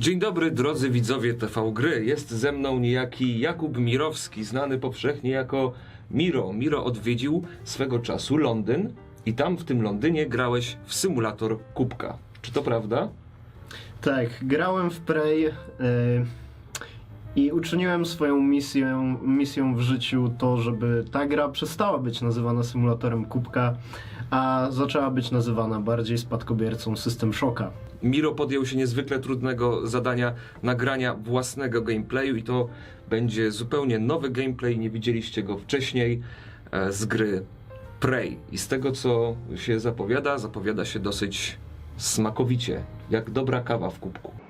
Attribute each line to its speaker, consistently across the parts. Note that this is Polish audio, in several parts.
Speaker 1: Dzień dobry drodzy widzowie TV Gry. Jest ze mną niejaki Jakub Mirowski, znany powszechnie jako Miro. Miro odwiedził swego czasu Londyn i tam w tym Londynie grałeś w symulator kubka. Czy to prawda?
Speaker 2: Tak, grałem w Prey yy, i uczyniłem swoją misją, misją w życiu to, żeby ta gra przestała być nazywana symulatorem kubka, a zaczęła być nazywana bardziej spadkobiercą System Shocka.
Speaker 1: Miro podjął się niezwykle trudnego zadania nagrania własnego gameplayu i to będzie zupełnie nowy gameplay, nie widzieliście go wcześniej e, z gry Prey. I z tego co się zapowiada, zapowiada się dosyć smakowicie, jak dobra kawa w kubku.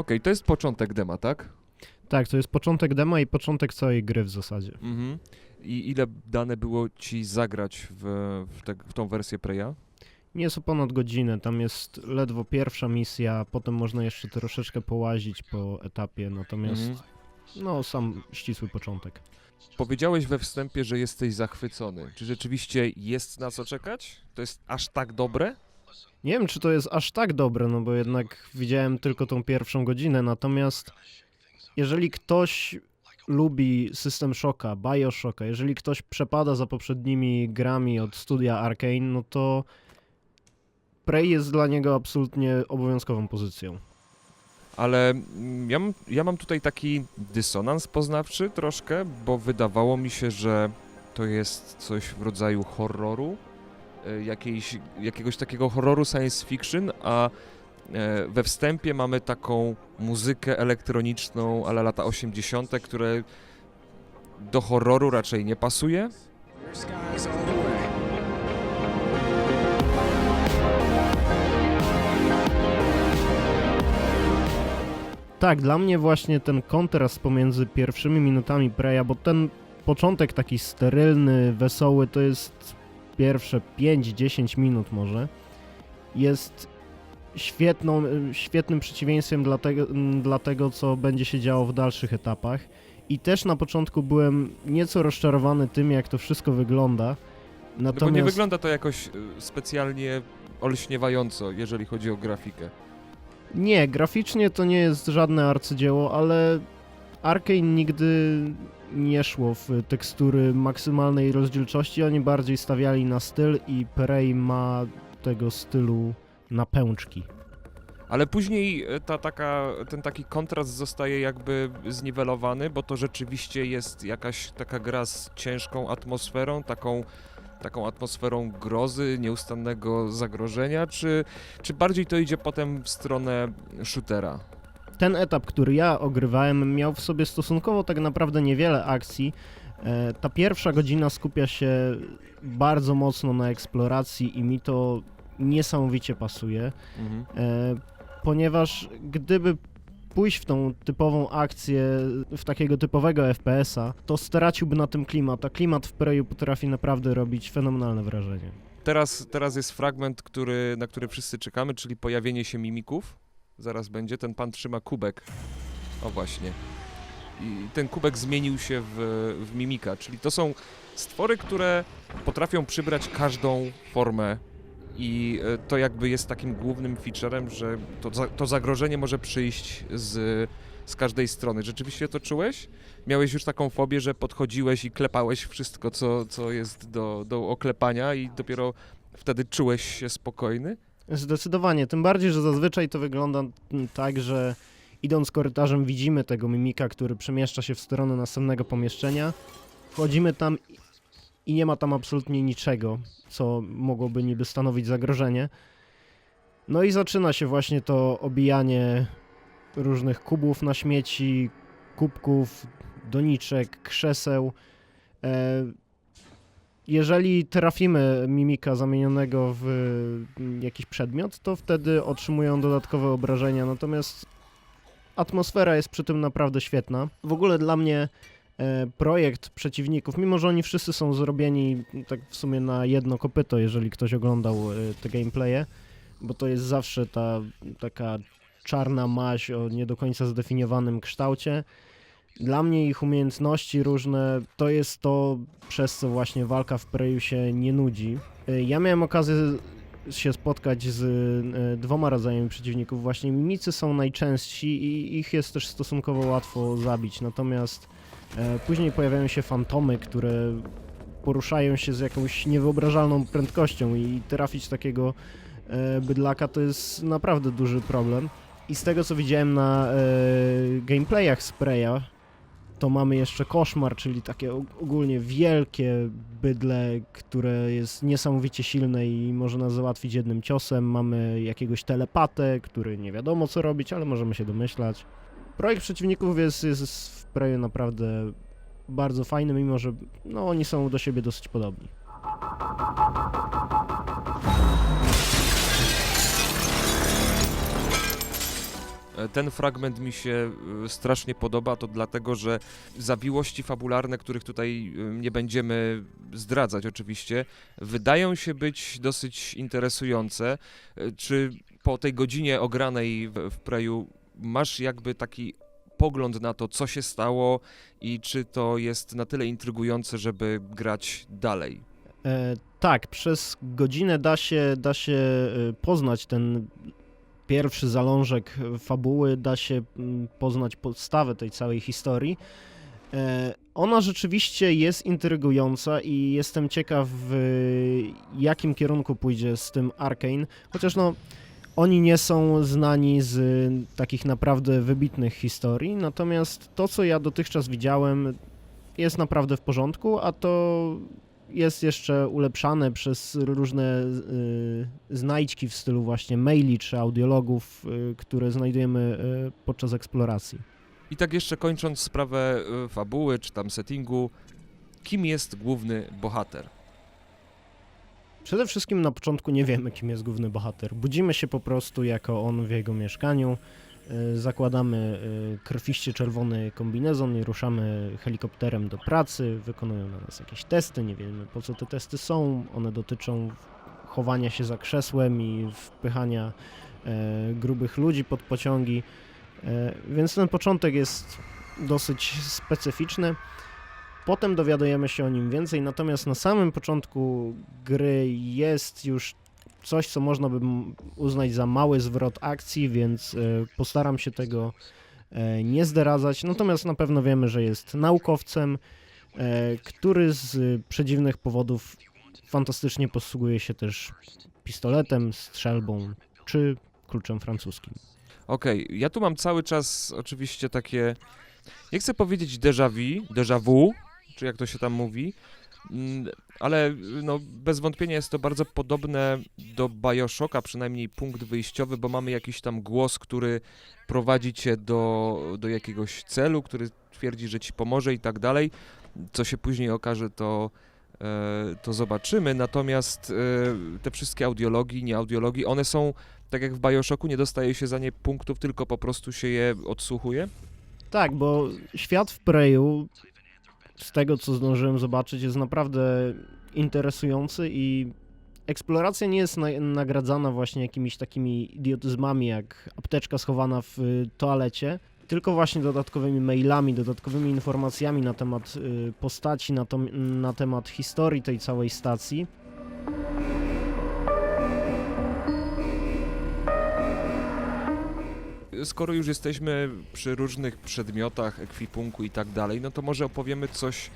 Speaker 1: Okej, to jest początek dema, tak?
Speaker 2: Tak, to jest początek dema i początek całej gry w zasadzie.
Speaker 1: Mhm. I ile dane było ci zagrać w, w, te, w tą wersję Preya?
Speaker 2: Nie jest o ponad godzinę, tam jest ledwo pierwsza misja, potem można jeszcze troszeczkę połazić po etapie, natomiast
Speaker 1: Mhm.
Speaker 2: no sam ścisły początek.
Speaker 1: Powiedziałeś we wstępie, że jesteś zachwycony. Czy rzeczywiście jest na co czekać? To jest aż tak dobre?
Speaker 2: Nie wiem, czy to jest aż tak dobre, no bo jednak widziałem tylko tą pierwszą godzinę, natomiast jeżeli ktoś lubi System Shocka, Bioshocka, jeżeli ktoś przepada za poprzednimi grami od studia Arkane, no to Prey jest dla niego absolutnie obowiązkową pozycją.
Speaker 1: Ale mm, ja ja mam tutaj taki dysonans poznawczy troszkę, bo wydawało mi się, że to jest coś w rodzaju horroru, jakiejś, jakiegoś takiego horroru science fiction, a e, we wstępie mamy taką muzykę elektroniczną ale lata 80., które do horroru raczej nie pasuje.
Speaker 2: Tak, dla mnie właśnie ten kontrast pomiędzy pierwszymi minutami Preya, bo ten początek taki sterylny, wesoły, to jest pierwsze 5-10 minut może, jest świetną, świetnym przeciwieństwem dla tego, dla tego, co będzie się działo w dalszych etapach. I też na początku byłem nieco rozczarowany tym, jak to wszystko wygląda.
Speaker 1: No
Speaker 2: Natomiast...
Speaker 1: bo nie wygląda to jakoś y, specjalnie olśniewająco, jeżeli chodzi o grafikę.
Speaker 2: Nie, graficznie to nie jest żadne arcydzieło, ale Arkane nigdy nie szło w tekstury maksymalnej rozdzielczości, oni bardziej stawiali na styl i Prey ma tego stylu na pęczki.
Speaker 1: Ale później e, ta, taka, ten taki kontrast zostaje jakby zniwelowany, bo to rzeczywiście jest jakaś taka gra z ciężką atmosferą, taką, taką atmosferą grozy, nieustannego zagrożenia, czy, czy bardziej to idzie potem w stronę shootera?
Speaker 2: Ten etap, który ja ogrywałem, miał w sobie stosunkowo tak naprawdę niewiele akcji. E, Ta pierwsza godzina skupia się bardzo mocno na eksploracji i mi to niesamowicie pasuje.
Speaker 1: Mhm.
Speaker 2: E, ponieważ gdyby pójść w tą typową akcję, w takiego typowego FPS-a, to straciłby na tym klimat, a klimat w Preju potrafi naprawdę robić fenomenalne wrażenie.
Speaker 1: Teraz, teraz jest fragment, który, na który wszyscy czekamy, czyli pojawienie się mimików. Zaraz będzie. Ten pan trzyma kubek. O właśnie. I ten kubek zmienił się w, w mimika, czyli to są stwory, które potrafią przybrać każdą formę i e, to jakby jest takim głównym featurem, że to, to zagrożenie może przyjść z, z każdej strony. Rzeczywiście to czułeś? Miałeś już taką fobię, że podchodziłeś i klepałeś wszystko, co, co jest do, do oklepania i dopiero wtedy czułeś się spokojny?
Speaker 2: Zdecydowanie, tym bardziej, że zazwyczaj to wygląda tak, że idąc korytarzem widzimy tego mimika, który przemieszcza się w stronę następnego pomieszczenia. Wchodzimy tam i- i nie ma tam absolutnie niczego, co mogłoby niby stanowić zagrożenie. No i zaczyna się właśnie to obijanie różnych kubów na śmieci, kubków, doniczek, krzeseł. E, jeżeli trafimy mimika zamienionego w mm, jakiś przedmiot, to wtedy otrzymują dodatkowe obrażenia, natomiast atmosfera jest przy tym naprawdę świetna. W ogóle dla mnie e, projekt przeciwników, mimo że oni wszyscy są zrobieni tak w sumie na jedno kopyto, jeżeli ktoś oglądał e, te gameplaye, bo to jest zawsze ta taka czarna maź o nie do końca zdefiniowanym kształcie. Dla mnie ich umiejętności różne to jest to, przez co właśnie walka w Preju się nie nudzi. Y, Ja miałem okazję się spotkać z y, dwoma rodzajami przeciwników. Właśnie mimicy są najczęstsi i ich jest też stosunkowo łatwo zabić. Natomiast e, później pojawiają się fantomy, które poruszają się z jakąś niewyobrażalną prędkością i trafić takiego e, bydlaka to jest naprawdę duży problem. I z tego co widziałem na e, gameplayach Spraya, to mamy jeszcze koszmar, czyli takie og- ogólnie wielkie bydle, które jest niesamowicie silne i może nas załatwić jednym ciosem. Mamy jakiegoś telepatę, który nie wiadomo co robić, ale możemy się domyślać. Projekt przeciwników jest, jest w Preju naprawdę bardzo fajny, mimo że no, oni są do siebie dosyć podobni.
Speaker 1: Ten fragment mi się e, strasznie podoba, to dlatego, że zawiłości fabularne, których tutaj e, nie będziemy zdradzać oczywiście, wydają się być dosyć interesujące. E, Czy po tej godzinie ogranej w, w Preju masz jakby taki pogląd na to, co się stało i czy to jest na tyle intrygujące, żeby grać dalej?
Speaker 2: E, tak, przez godzinę da się, da się e, poznać ten pierwszy zalążek fabuły, da się mm, poznać podstawę tej całej historii. E, ona rzeczywiście jest intrygująca i jestem ciekaw, w jakim kierunku pójdzie z tym Arkane, chociaż no. Oni nie są znani z takich naprawdę wybitnych historii, natomiast to, co ja dotychczas widziałem, jest naprawdę w porządku, a to jest jeszcze ulepszane przez różne y, znajdźki w stylu właśnie maili czy audiologów, y, które znajdujemy y, podczas eksploracji.
Speaker 1: I tak jeszcze kończąc sprawę fabuły czy tam settingu, kim jest główny bohater?
Speaker 2: Przede wszystkim na początku nie wiemy, kim jest główny bohater. Budzimy się po prostu jako on w jego mieszkaniu, zakładamy y, krwiście czerwony kombinezon i ruszamy helikopterem do pracy, wykonują na nas jakieś testy, nie wiemy po co te testy są, one dotyczą chowania się za krzesłem i wpychania e, grubych ludzi pod pociągi, e, więc ten początek jest dosyć specyficzny. Potem dowiadujemy się o nim więcej, natomiast na samym początku gry jest już coś, co można by uznać za mały zwrot akcji, więc e, postaram się tego e, nie zdradzać. Natomiast na pewno wiemy, że jest naukowcem, e, który z przedziwnych powodów fantastycznie posługuje się też pistoletem, strzelbą czy kluczem francuskim.
Speaker 1: Okej, ja tu mam cały czas oczywiście takie, nie chcę powiedzieć déjà vu, déjà vu, czy jak to się tam mówi, ale no, bez wątpienia jest to bardzo podobne do Bioshocka, przynajmniej punkt wyjściowy, bo mamy jakiś tam głos, który prowadzi cię do, do jakiegoś celu, który twierdzi, że ci pomoże i tak dalej. Co się później okaże, to, e, to zobaczymy. Natomiast e, te wszystkie audiologii, nie audiologii, one są tak jak w Bioshocku, nie dostaje się za nie punktów, tylko po prostu się je odsłuchuje.
Speaker 2: Tak, bo świat w Preju, z tego co zdążyłem zobaczyć, jest naprawdę interesujący i eksploracja nie jest na, nagradzana właśnie jakimiś takimi idiotyzmami jak apteczka schowana w y, toalecie, tylko właśnie dodatkowymi mailami, dodatkowymi informacjami na temat y, postaci, na, to, na temat historii tej całej stacji.
Speaker 1: Skoro już jesteśmy przy różnych przedmiotach, ekwipunku i tak dalej, no to może opowiemy coś,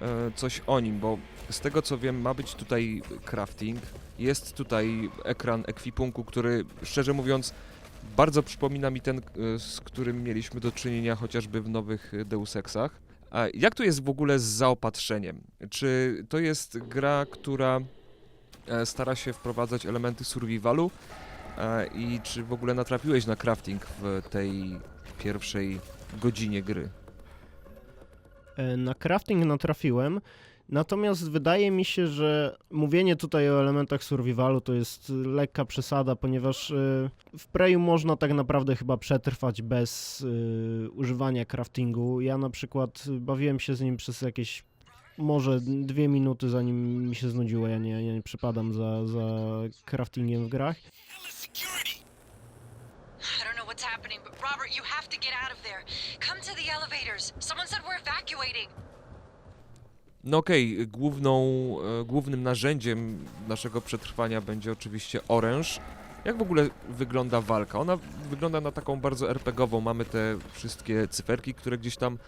Speaker 1: e, coś o nim, bo z tego co wiem, ma być tutaj crafting, jest tutaj ekran ekwipunku, który szczerze mówiąc bardzo przypomina mi ten, e, z którym mieliśmy do czynienia chociażby w nowych Deus Exach. A jak to jest w ogóle z zaopatrzeniem? Czy to jest gra, która e, stara się wprowadzać elementy survivalu, E, I czy w ogóle natrafiłeś na crafting w tej pierwszej godzinie gry?
Speaker 2: E, Na crafting natrafiłem, natomiast wydaje mi się, że mówienie tutaj o elementach survivalu to jest lekka przesada, ponieważ e, w Preju można tak naprawdę chyba przetrwać bez e, używania craftingu. Ja na przykład bawiłem się z nim przez jakieś może dwie minuty, zanim mi się znudziło. Ja nie, ja nie przypadam za, za craftingiem w grach.
Speaker 3: I don't know what what's happening, but Robert, you have to get out of there. Come to the elevators. Someone said we're evacuating.
Speaker 1: No okej, główną, e, głównym narzędziem naszego przetrwania będzie oczywiście oręż. Jak w ogóle wygląda walka? Ona wygląda na taką bardzo RPGową. Mamy te wszystkie cyferki, które gdzieś tam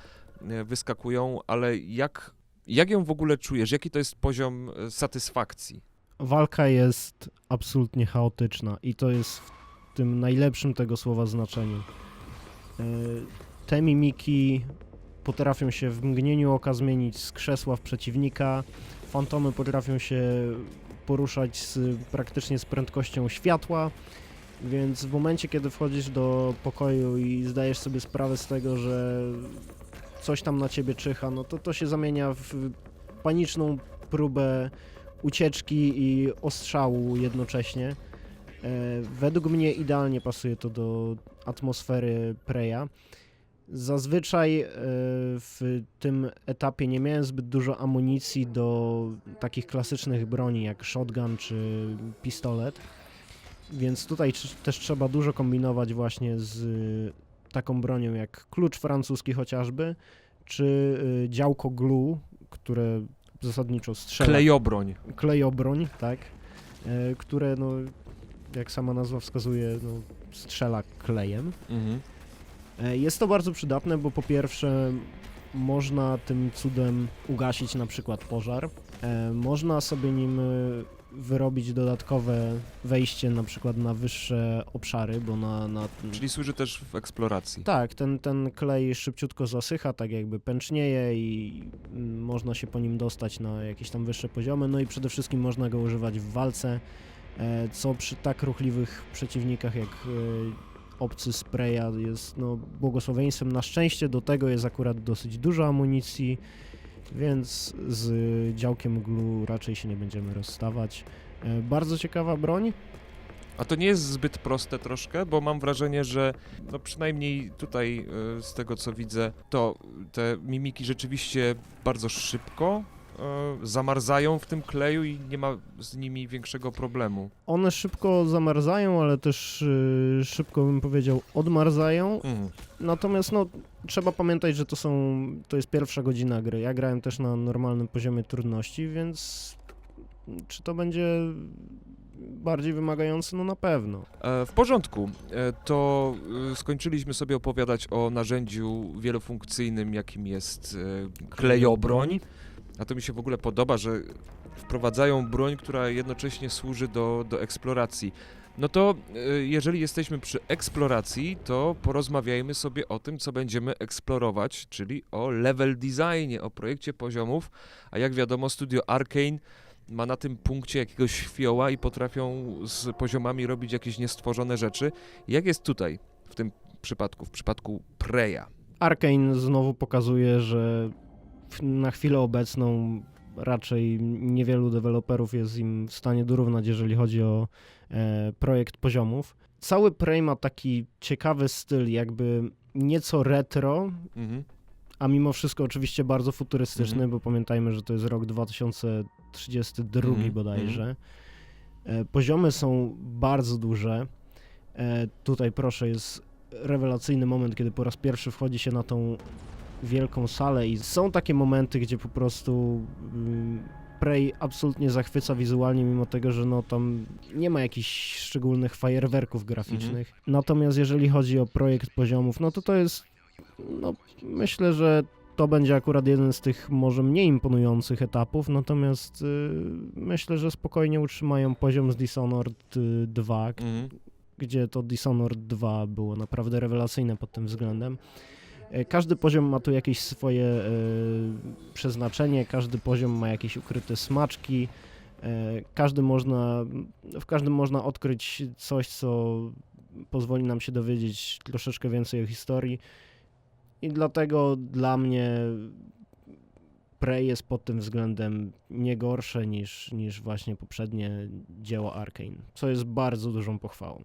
Speaker 1: e, wyskakują, ale jak, jak ją w ogóle czujesz? Jaki to jest poziom e, satysfakcji?
Speaker 2: Walka jest absolutnie chaotyczna i to jest w tym najlepszym tego słowa znaczeniu. E, Te mimiki potrafią się w mgnieniu oka zmienić z krzesła w przeciwnika. Fantomy potrafią się poruszać z, praktycznie z prędkością światła. Więc w momencie, kiedy wchodzisz do pokoju i zdajesz sobie sprawę z tego, że coś tam na ciebie czyha, no to to się zamienia w paniczną próbę ucieczki i ostrzału jednocześnie. E, według mnie idealnie pasuje to do atmosfery Preya. Zazwyczaj e, w tym etapie nie miałem zbyt dużo amunicji do takich klasycznych broni jak shotgun czy pistolet, więc tutaj też trzeba dużo kombinować właśnie z taką bronią jak klucz francuski chociażby, czy y, działko glue, które zasadniczo strzela
Speaker 1: Klejobroń.
Speaker 2: klejobroń, tak, e, które, no, jak sama nazwa wskazuje, no, strzela klejem.
Speaker 1: Mhm.
Speaker 2: E, Jest to bardzo przydatne, bo po pierwsze można tym cudem ugasić na przykład pożar. E, Można sobie nim wyrobić dodatkowe wejście na przykład na wyższe obszary, bo na, na
Speaker 1: Czyli służy też w eksploracji.
Speaker 2: tak, ten, ten klej szybciutko zasycha, tak jakby pęcznieje i mm, można się po nim dostać na jakieś tam wyższe poziomy, no i przede wszystkim można go używać w walce, e, co przy tak ruchliwych przeciwnikach jak e, obcy spraya jest no, błogosławieństwem. Na szczęście do tego jest akurat dosyć dużo amunicji, więc z działkiem glu raczej się nie będziemy rozstawać. E, Bardzo ciekawa broń.
Speaker 1: A to nie jest zbyt proste troszkę, bo mam wrażenie, że no przynajmniej tutaj e, z tego co widzę, to te mimiki rzeczywiście bardzo szybko zamarzają w tym kleju i nie ma z nimi większego problemu.
Speaker 2: One szybko zamarzają, ale też y, szybko bym powiedział odmarzają.
Speaker 1: Mhm.
Speaker 2: Natomiast no, trzeba pamiętać, że to są to jest pierwsza godzina gry. Ja grałem też na normalnym poziomie trudności, więc czy to będzie bardziej wymagające? No na pewno.
Speaker 1: E, W porządku, E, to e, skończyliśmy sobie opowiadać o narzędziu wielofunkcyjnym, jakim jest e, klejobroń. A to mi się w ogóle podoba, że wprowadzają broń, która jednocześnie służy do, do eksploracji. No to e, jeżeli jesteśmy przy eksploracji, to porozmawiajmy sobie o tym, co będziemy eksplorować, czyli o level designie, o projekcie poziomów. A jak wiadomo, studio Arkane ma na tym punkcie jakiegoś fioła i potrafią z poziomami robić jakieś niestworzone rzeczy. Jak jest tutaj, w tym przypadku, w przypadku Preya?
Speaker 2: Arkane znowu pokazuje, że na chwilę obecną raczej niewielu deweloperów jest im w stanie dorównać, jeżeli chodzi o e, projekt poziomów. Cały Prey ma taki ciekawy styl, jakby nieco retro,
Speaker 1: Mhm.
Speaker 2: a mimo wszystko oczywiście bardzo futurystyczny,
Speaker 1: Mhm.
Speaker 2: bo pamiętajmy, że to jest rok 2032
Speaker 1: Mhm,
Speaker 2: bodajże. E, poziomy są bardzo duże. E, tutaj proszę, jest rewelacyjny moment, kiedy po raz pierwszy wchodzi się na tą wielką salę i są takie momenty, gdzie po prostu mm, Prey absolutnie zachwyca wizualnie, mimo tego, że no tam nie ma jakichś szczególnych fajerwerków graficznych. Natomiast jeżeli chodzi o projekt poziomów, no to to jest, no myślę, że to będzie akurat jeden z tych może mniej imponujących etapów, natomiast y, myślę, że spokojnie utrzymają poziom z Dishonored y, 2,
Speaker 1: Mhm.
Speaker 2: gdzie to Dishonored 2 było naprawdę rewelacyjne pod tym względem. E, Każdy poziom ma tu jakieś swoje e, przeznaczenie, każdy poziom ma jakieś ukryte smaczki, e, każdy można, w każdym można odkryć coś, co pozwoli nam się dowiedzieć troszeczkę więcej o historii i dlatego dla mnie Prey jest pod tym względem nie gorsze niż, niż właśnie poprzednie dzieło Arkane, co jest bardzo dużą pochwałą.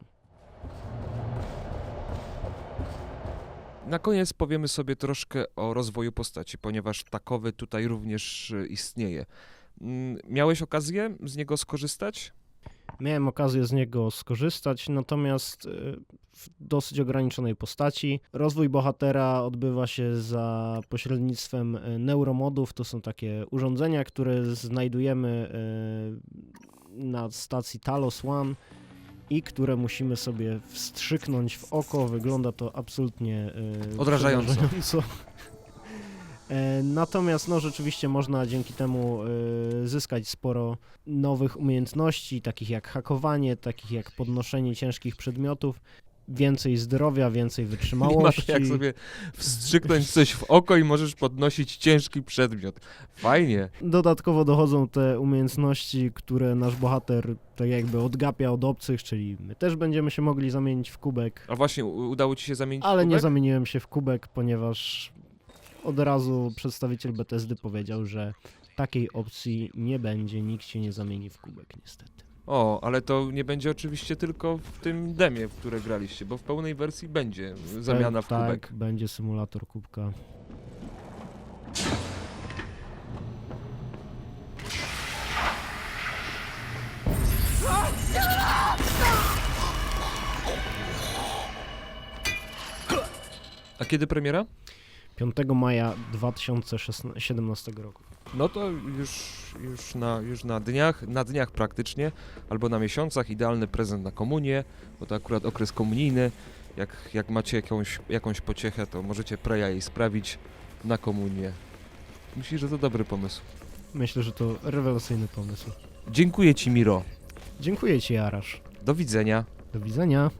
Speaker 1: Na koniec powiemy sobie troszkę o rozwoju postaci, ponieważ takowy tutaj również e, istnieje. Mm, Miałeś okazję z niego skorzystać?
Speaker 2: Miałem okazję z niego skorzystać, natomiast y, w dosyć ograniczonej postaci. Rozwój bohatera odbywa się za pośrednictwem y, neuromodów. To są takie urządzenia, które znajdujemy y, na stacji Talos One i które musimy sobie wstrzyknąć w oko. Wygląda to absolutnie y,
Speaker 1: Odrażająco.
Speaker 2: przerażająco. E, Natomiast no rzeczywiście można dzięki temu y, zyskać sporo nowych umiejętności, takich jak hakowanie, takich jak podnoszenie ciężkich przedmiotów, więcej zdrowia, więcej
Speaker 1: Nie ma
Speaker 2: wytrzymałości.
Speaker 1: jak sobie wstrzyknąć coś w oko i możesz podnosić ciężki przedmiot. Fajnie.
Speaker 2: Dodatkowo dochodzą te umiejętności, które nasz bohater tak jakby odgapia od obcych, czyli my też będziemy się mogli zamienić w kubek,
Speaker 1: A właśnie, udało ci się zamienić w
Speaker 2: ale nie
Speaker 1: kubek?
Speaker 2: zamieniłem się w kubek, ponieważ od razu przedstawiciel Bethesdy powiedział, że takiej opcji nie będzie, nikt się nie zamieni w kubek niestety.
Speaker 1: O, ale to nie będzie oczywiście tylko w tym demie, w które graliście, bo w pełnej wersji będzie zamiana w
Speaker 2: tak,
Speaker 1: kubek.
Speaker 2: Tak, będzie symulator kubka.
Speaker 1: A kiedy premiera?
Speaker 2: 5 maja 2017 roku.
Speaker 1: No to już, już, na, już na dniach, na dniach praktycznie, albo na miesiącach, idealny prezent na komunię, bo to akurat okres komunijny. Jak, jak macie jakąś, jakąś pociechę, to możecie preja jej sprawić na komunię. Myślisz, że to dobry pomysł.
Speaker 2: Myślę, że to rewelacyjny pomysł.
Speaker 1: Dziękuję Ci, Miro.
Speaker 2: Dziękuję Ci, Arasz.
Speaker 1: Do widzenia.
Speaker 2: Do widzenia.